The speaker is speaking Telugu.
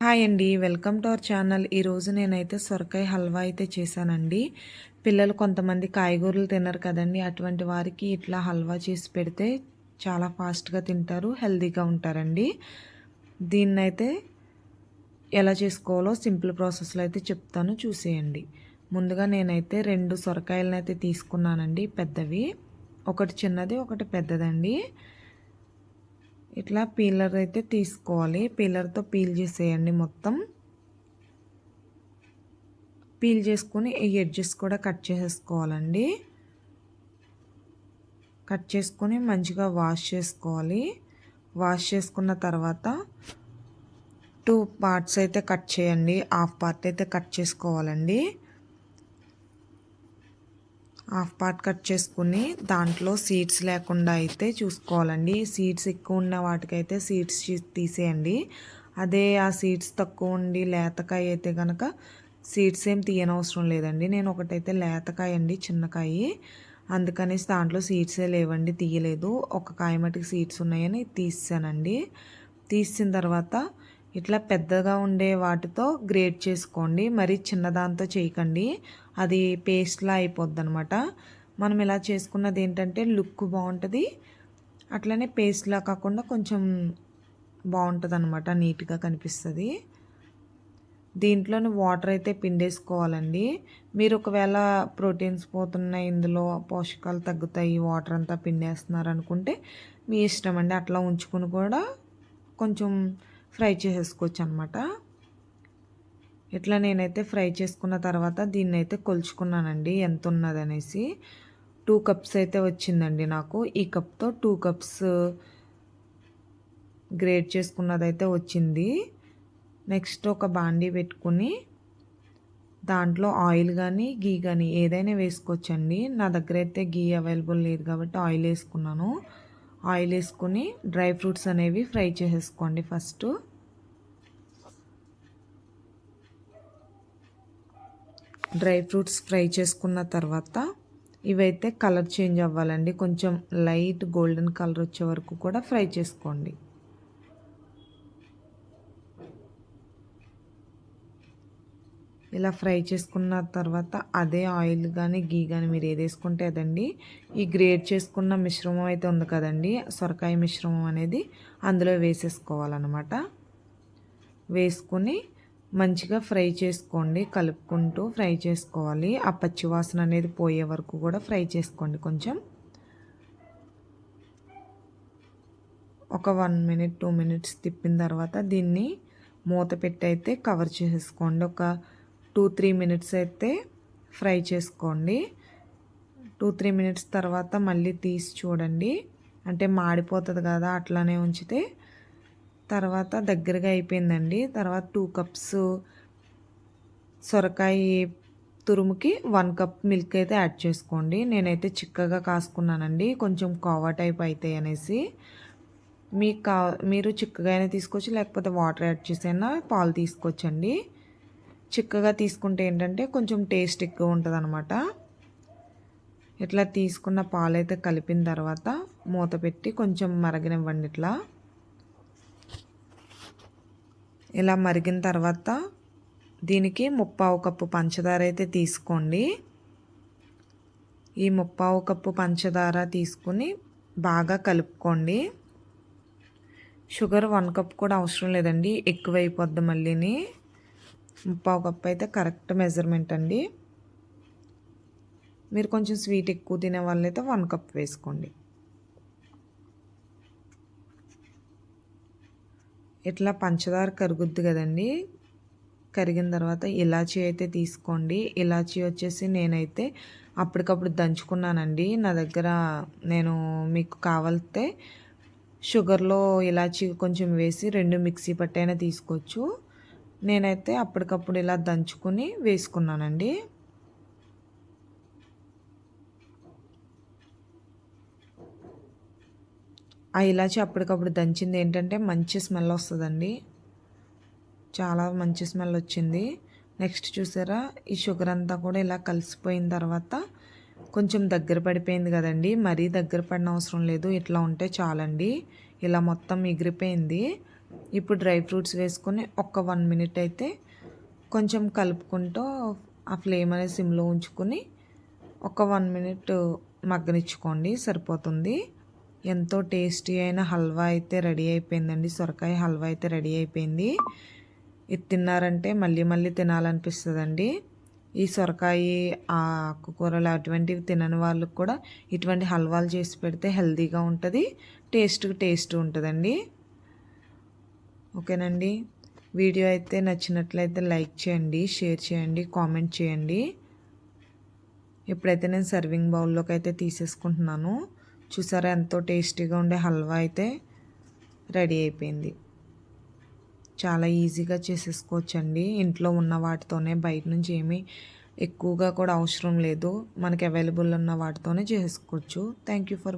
హాయ్ అండి. Welcome to our channel. ఈరోజు నేనైతే సొరకాయ హల్వా అయితే చేశానండి. పిల్లలు కొంతమంది కాయగూరలు తినరు కదండి. అటువంటి వారికి ఇట్లా హల్వా చేసి పెడితే చాలా ఫాస్ట్గా తింటారు హెల్తీగా ఉంటారండి. దీన్నైతే ఎలా చేసుకోవాలో సింపుల్ ప్రాసెస్లో అయితే చెప్తాను. చూసేయండి. ముందుగా నేనైతే రెండు సొరకాయలను అయితే తీసుకున్నానండి పెద్దవి. ఒకటి చిన్నది ఒకటి పెద్దదండి. ఇట్లా పీలర్ అయితే తీసుకోవాలి. పీలర్తో పీల్ చేసేయండి మొత్తం. పీల్ చేసుకుని ఈ ఎడ్జెస్ కూడా కట్ చేసేసుకోవాలండి. కట్ చేసుకొని మంచిగా వాష్ చేసుకోవాలి. వాష్ చేసుకున్న తర్వాత టూ పార్ట్స్ అయితే కట్ చేయండి. హాఫ్ పార్ట్ అయితే కట్ చేసుకోవాలండి. హాఫ్ పార్ట్ కట్ చేసుకుని దాంట్లో సీడ్స్ లేకుండా అయితే చూసుకోవాలండి. సీడ్స్ ఎక్కువ ఉన్న వాటికైతే సీడ్స్ తీసేయండి. అదే ఆ సీడ్స్ తక్కువ ఉండి లేతకాయ అయితే కనుక సీడ్స్ ఏం తీయనవసరం లేదండి. నేను ఒకటైతే లేతకాయ అండి చిన్నకాయ. అందుకనేసి దాంట్లో సీడ్సే లేవండి తీయలేదు. ఒక కాయ మటుకు సీడ్స్ ఉన్నాయని తీసానండి తీసిన తర్వాత ఇట్లా పెద్దగా ఉండే వాటితో గ్రేట్ చేసుకోండి. మరీ చిన్నదాంతో చేయకండి. అది పేస్ట్లా అయిపోద్ది అనమాట మనం ఇలా చేసుకున్నది ఏంటంటే లుక్ బాగుంటుంది. అట్లనే పేస్ట్లా కాకుండా కొంచెం బాగుంటుంది అనమాట నీట్గా కనిపిస్తుంది. దీంట్లోని వాటర్ అయితే పిండేసుకోవాలండి. మీరు ఒకవేళ ప్రోటీన్స్ పోతున్నాయి ఇందులో పోషకాలు తగ్గుతాయి వాటర్ అంతా పిండేస్తున్నారు అనుకుంటే మీ ఇష్టం అండి. అట్లా ఉంచుకుని కూడా కొంచెం ఫ్రై చేసేసుకోవచ్చు అనమాట ఇట్లా నేనైతే ఫ్రై చేసుకున్న తర్వాత దీన్ని అయితే కొలుచుకున్నానండి ఎంత ఉన్నదనేసి టూ కప్స్ అయితే వచ్చిందండి నాకు. ఈ కప్తో టూ కప్స్ గ్రేట్ చేసుకున్నదైతే వచ్చింది. నెక్స్ట్ ఒక బాండీ పెట్టుకుని దాంట్లో ఆయిల్ కానీ గీ కానీ ఏదైనా వేసుకోవచ్చండి. నా దగ్గర అయితే గీ అవైలబుల్ లేదు కాబట్టి ఆయిల్ వేసుకున్నాను. ఆయిల్ వేసుకుని డ్రై ఫ్రూట్స్ అనేవి ఫ్రై చేసేసుకోండి ఫస్ట్. డ్రై ఫ్రూట్స్ ఫ్రై చేసుకున్న తర్వాత ఇవైతే కలర్ చేంజ్ అవ్వాలండి. కొంచెం లైట్ గోల్డెన్ కలర్ వచ్చే వరకు కూడా ఫ్రై చేసుకోండి. ఇలా ఫ్రై చేసుకున్న తర్వాత అదే ఆయిల్ కానీ గీ కానీ మీరు ఏది వేసుకుంటే అదండి. ఈ గ్రేట్ చేసుకున్న మిశ్రమం అయితే ఉంది కదండి. సొరకాయ మిశ్రమం అనేది అందులో వేసేసుకోవాలన్నమాట. వేసుకుని మంచిగా ఫ్రై చేసుకోండి. కలుపుకుంటూ ఫ్రై చేసుకోవాలి. ఆ పచ్చివాసన అనేది పోయే వరకు కూడా ఫ్రై చేసుకోండి కొంచెం. ఒక వన్ మినిట్ టూ మినిట్స్ తిప్పిన తర్వాత దీన్ని మూత పెట్టి అయితే కవర్ చేసేసుకోండి. ఒక టూ త్రీ మినిట్స్ అయితే ఫ్రై చేసుకోండి. టూ త్రీ మినిట్స్ తర్వాత మళ్ళీ తీసి చూడండి. అంటే మాడిపోతుంది కదా అట్లానే ఉంచితే. తర్వాత దగ్గరగా అయిపోయిందండి. తర్వాత టూ కప్స్ సొరకాయ తురుముకి వన్ కప్ మిల్క్ అయితే యాడ్ చేసుకోండి. నేనైతే చిక్కగా కాసుకున్నానండి. కొంచెం కోవా టైప్ అవుతాయి అనేసి. మీకు కా మీరు చిక్కగా అయినా తీసుకోవచ్చు లేకపోతే వాటర్ యాడ్ చేసైనా పాలు తీసుకోవచ్చండి. చిక్కగా తీసుకుంటే ఏంటంటే కొంచెం టేస్ట్ ఎక్కువ ఉంటుంది అనమాట ఇట్లా తీసుకున్న పాలైతే కలిపిన తర్వాత మూత పెట్టి కొంచెం మరగనివ్వండి ఇట్లా. ఇలా మరిగిన తర్వాత దీనికి ముప్పావు కప్పు పంచదార అయితే తీసుకోండి. ఈ ముప్పావు కప్పు పంచదార తీసుకుని బాగా కలుపుకోండి. షుగర్ వన్ కప్ కూడా అవసరం లేదండి ఎక్కువైపోద్ది మళ్ళీని. పావు కప్పు అయితే కరెక్ట్ మెజర్మెంట్ అండి. మీరు కొంచెం స్వీట్ ఎక్కువ తినే వాళ్ళైతే వన్ కప్ వేసుకోండి. ఇట్లా పంచదార కరుగుద్ది కదండి. కరిగిన తర్వాత ఇలాచీ అయితే తీసుకోండి. ఇలాచీ వచ్చేసి నేనైతే అప్పటికప్పుడు దంచుకున్నానండి. నా దగ్గర నేను మీకు కావాలితే షుగర్లో ఇలాచీ కొంచెం వేసి రెండు మిక్సీ పట్టైనా తీసుకోవచ్చు. నేనైతే అప్పటికప్పుడు ఇలా దంచుకుని వేసుకున్నానండి. ఆ ఇలాచి అప్పటికప్పుడు దంచింది ఏంటంటే మంచి స్మెల్ వస్తుందండి. చాలా మంచి స్మెల్ వచ్చింది. నెక్స్ట్ చూసారా ఈ షుగర్ అంతా కూడా ఇలా కలిసిపోయిన తర్వాత కొంచెం దగ్గర పడిపోయింది కదండి. మరీ దగ్గర పడిన అవసరం లేదు ఇట్లా ఉంటే చాలండి. ఇలా మొత్తం ఎగిరిపోయింది. ఇప్పుడు డ్రై ఫ్రూట్స్ వేసుకొని ఒక్క వన్ మినిట్ అయితే కొంచెం కలుపుకుంటూ ఆ ఫ్లేమ్ అనేది సిమ్లో ఉంచుకొని ఒక వన్ మినిట్ మగ్గనిచ్చుకోండి సరిపోతుంది. ఎంతో టేస్టీ అయిన హల్వా అయితే రెడీ అయిపోయిందండి సొరకాయ హల్వా అయితే రెడీ అయిపోయింది. ఇది తిన్నారంటే మళ్ళీ మళ్ళీ తినాలనిపిస్తుందండి. ఈ సొరకాయ ఆకుకూరలు అటువంటివి తినని వాళ్ళకు కూడా ఇటువంటి హల్వాలు చేసి పెడితే హెల్తీగా ఉంటుంది టేస్ట్ టేస్ట్ ఉంటుందండి. ఓకేనండి. వీడియో అయితే నచ్చినట్లయితే లైక్ చేయండి షేర్ చేయండి కామెంట్ చేయండి. ఇప్పుడైతే నేను సర్వింగ్ బౌల్లోకి అయితే తీసేసుకుంటున్నాను చూసారా ఎంతో టేస్టీగా ఉండే హల్వా అయితే రెడీ అయిపోయింది. చాలా ఈజీగా చేసేసుకోవచ్చండి. ఇంట్లో ఉన్న వాటితోనే బయట నుంచి ఏమీ ఎక్కువగా కూడా అవసరం లేదు. మనకి అవైలబుల్ ఉన్న వాటితోనే చేసుకోవచ్చు థ్యాంక్ యూ ఫర్